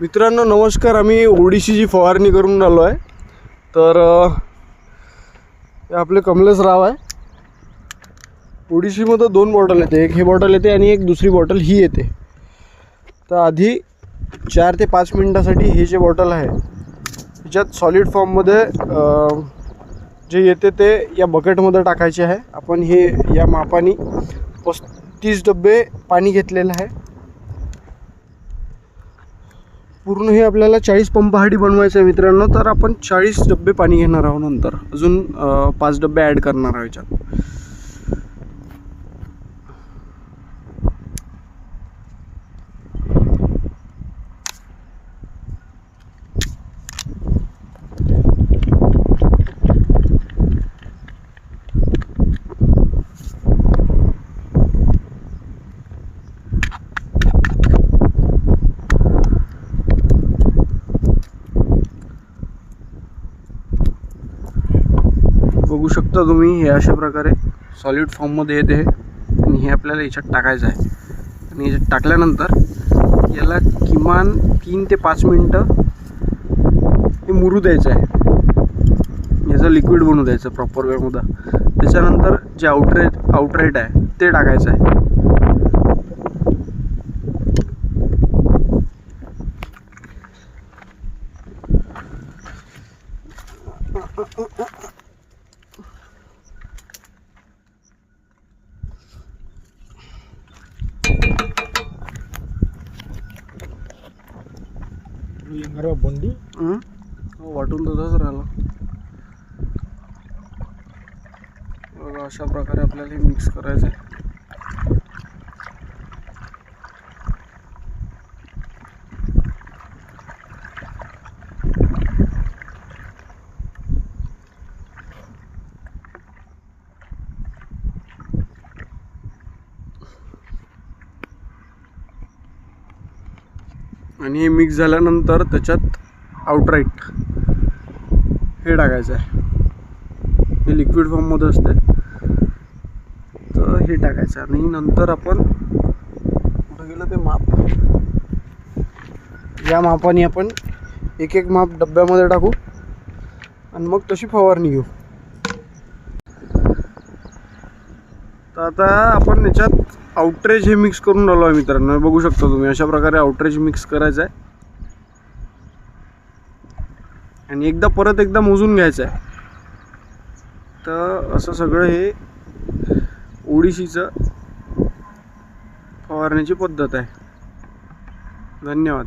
मित्रांनो नमस्कार. आम्ही ओडिशीची फवारणी करून आलो आहे. तर आपले कमलेश राव आहे. ओडिशीमध्ये दोन बॉटल येते. एक हे बॉटल येते आणि एक दुसरी बॉटल ही येते. तर आधी चार ते पाच मिनटासाठी हे जे बॉटल आहे त्याच्यात सॉलिड फॉर्ममध्ये जे येते ते या बकेटमध्ये टाकायचे आहे. आपण हे या मापाने पस्तीस डबे पाणी घेतलेलं आहे. पूर्ण हे आपल्याला चाळीस पंपहाडी बनवायचं आहे मित्रांनो तर आपण चाळीस डबे पाणी घेणार आहोत नंतर. अजून पाच डबे ॲड करणार आहोत याच्यात. बघू शकता तुम्ही हे अशा प्रकारे सॉलिड फॉर्ममध्ये येते आणि हे आपल्याला याच्यात टाकायचं आहे. आणि याच्यात टाकल्यानंतर याला किमान तीन ते पाच मिनटं हे मुरू द्यायचं आहे. याचं लिक्विड बनू द्यायचं प्रॉपर वेळमध्ये. त्याच्यानंतर जे आउटरेट आउटरेट आहे ते टाकायचं आहे. लिंगारा बोंडी हं? हो, वाटून तसंच राहिलं बघा अशा प्रकारे आपल्याला हे मिक्स करायचं आहे आणि हे मिक्स झाल्यानंतर त्याच्यात आउटराईट हे टाकायचं आहे. हे लिक्विड फॉर्ममध्ये असते तर हे टाकायचं आणि नंतर आपण कुठं गेलं ते माप. या मापाने आपण एक एक माप डब्यामध्ये टाकू. आणि मग तशी फवारणी घेऊ. तर आता आपण याच्यात आउटरेज हे मिक्स करून राहिलो आहे मित्रांनो. बघू शकता तुम्ही अशा प्रकारे आउटरेज मिक्स करायचं आहे. आणि एकदा परत एकदा मोजून घ्यायचं आहे. तर असं सगळं हे ओडिशीचं फवारण्याची पद्धत आहे. धन्यवाद.